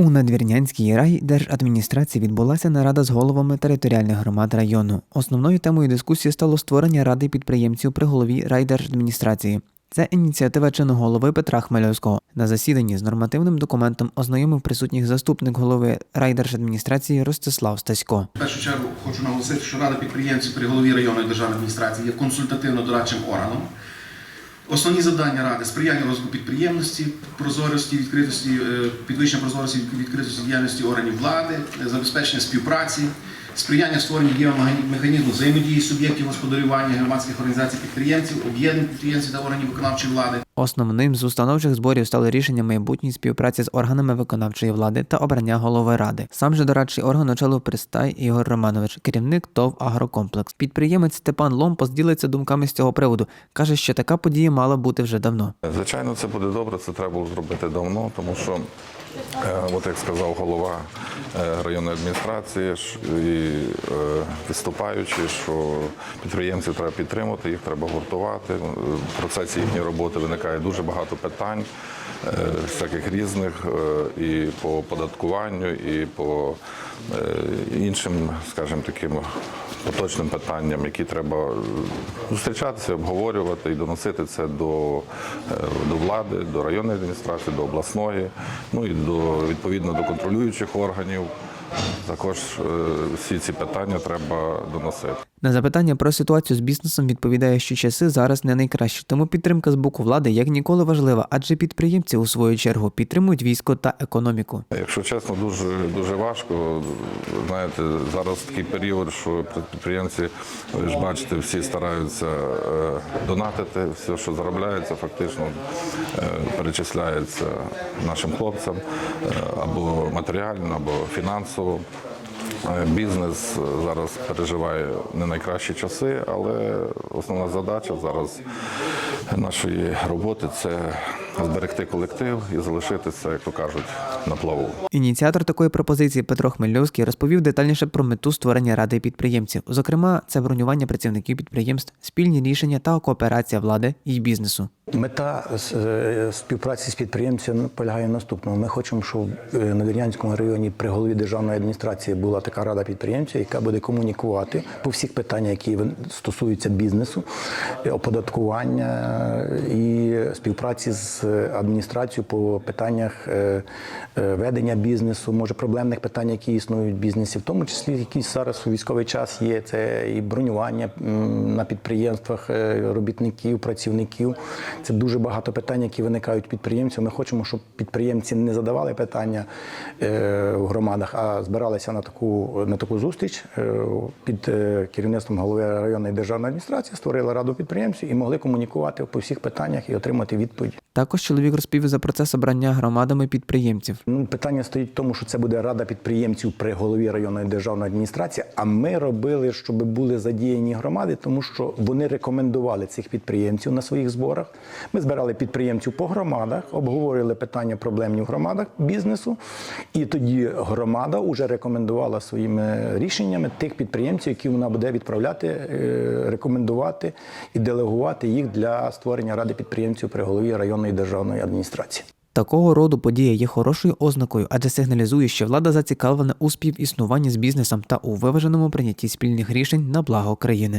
У Надвірнянській райдержадміністрації відбулася нарада з головами територіальних громад району. Основною темою дискусії стало створення ради підприємців при голові райдержадміністрації. Це ініціатива чинного голови Петра Хмельовського. На засіданні з нормативним документом ознайомив присутніх заступник голови райдержадміністрації Ростислав Стасько. В першу чергу хочу наголосити, що Рада підприємців при голові районної державної адміністрації є консультативно-дорадчим органом. Основні завдання ради сприяння розвитку підприємності, прозорості, відкритості, е, підвищення прозорості відкритості діяльності органів влади, е, забезпечення співпраці, сприяння створенню механізму взаємодії суб'єктів господарювання громадських організацій підприємців, об'єднань підприємців та органів виконавчої влади. Основним з установчих зборів стало рішення майбутньої співпраці з органами виконавчої влади та обрання голови ради. Сам же дорадчий орган очолив Пристай Ігор Романович, керівник ТОВ Агрокомплекс. Підприємець Степан Ломпос ділиться думками з цього приводу. каже, що така подія мала бути вже давно. Звичайно, це буде добре, це треба було зробити давно, тому що, е, от як сказав голова е, районної адміністрації і е, виступаючи, що підприємців треба підтримати, їх треба гуртувати. В процесі їхньої роботи виникає дуже багато питань, е, всяких різних, е, і по податкуванню, і по іншим, скажімо, таким поточним питанням, які треба зустрічатися, обговорювати і доносити це до, до влади, до районної адміністрації, до обласної, ну і до відповідно до контролюючих органів. Також е, всі ці питання треба доносити. На запитання про ситуацію з бізнесом відповідає, що часи зараз не найкращі, тому підтримка з боку влади як ніколи важлива, адже підприємці у свою чергу підтримують військо та економіку. Якщо чесно, дуже дуже важко. Знаєте, зараз такий період, що підприємці, ви ж бачите, всі стараються е, донатити, все, що заробляється, фактично е, перечисляється нашим хлопцям е, або матеріально, або фінансово. Е, Бізнес зараз переживає не найкращі часи, але основна задача зараз нашої роботи це зберегти колектив і залишитися, як то кажуть, на плаву. Ініціатор такої пропозиції Петро Хмельовський розповів детальніше про мету створення ради підприємців. Зокрема, це бронювання працівників підприємств, спільні рішення та кооперація влади і бізнесу. Мета е, співпраці з підприємцями полягає в наступному. Ми хочемо, щоб в Надвірнянському районі при голові державної адміністрації була така рада підприємців, яка буде комунікувати по всіх питаннях, які стосуються бізнесу, е, оподаткування і співпраці з адміністрацією по питаннях е, ведення бізнесу, може проблемних питань, які існують в бізнесі, в тому числі які зараз у військовий час є. Це і бронювання на підприємствах робітників, працівників. Це дуже багато питань, які виникають підприємців. Ми хочемо, щоб підприємці не задавали питання е, в громадах, а збиралися на таку на таку зустріч е, під е, керівництвом голови районної державної адміністрації, створили раду підприємців і могли комунікувати по всіх питаннях і отримати відповідь. Також чоловік розповів за процес обрання громадами підприємців. Ну, питання стоїть в тому, що це буде рада підприємців при голові районної державної адміністрації. А ми робили, щоб були задіяні громади, тому що вони рекомендували цих підприємців на своїх зборах. Ми збирали підприємців по громадах, обговорювали питання проблемні в громадах бізнесу, і тоді громада вже рекомендувала своїми рішеннями тих підприємців, які вона буде відправляти, е, рекомендувати і делегувати їх для створення ради підприємців при голові районної державної адміністрації. Такого роду подія є хорошою ознакою, адже сигналізує, що влада зацікавлена у співіснуванні з бізнесом та у виваженому прийнятті спільних рішень на благо країни.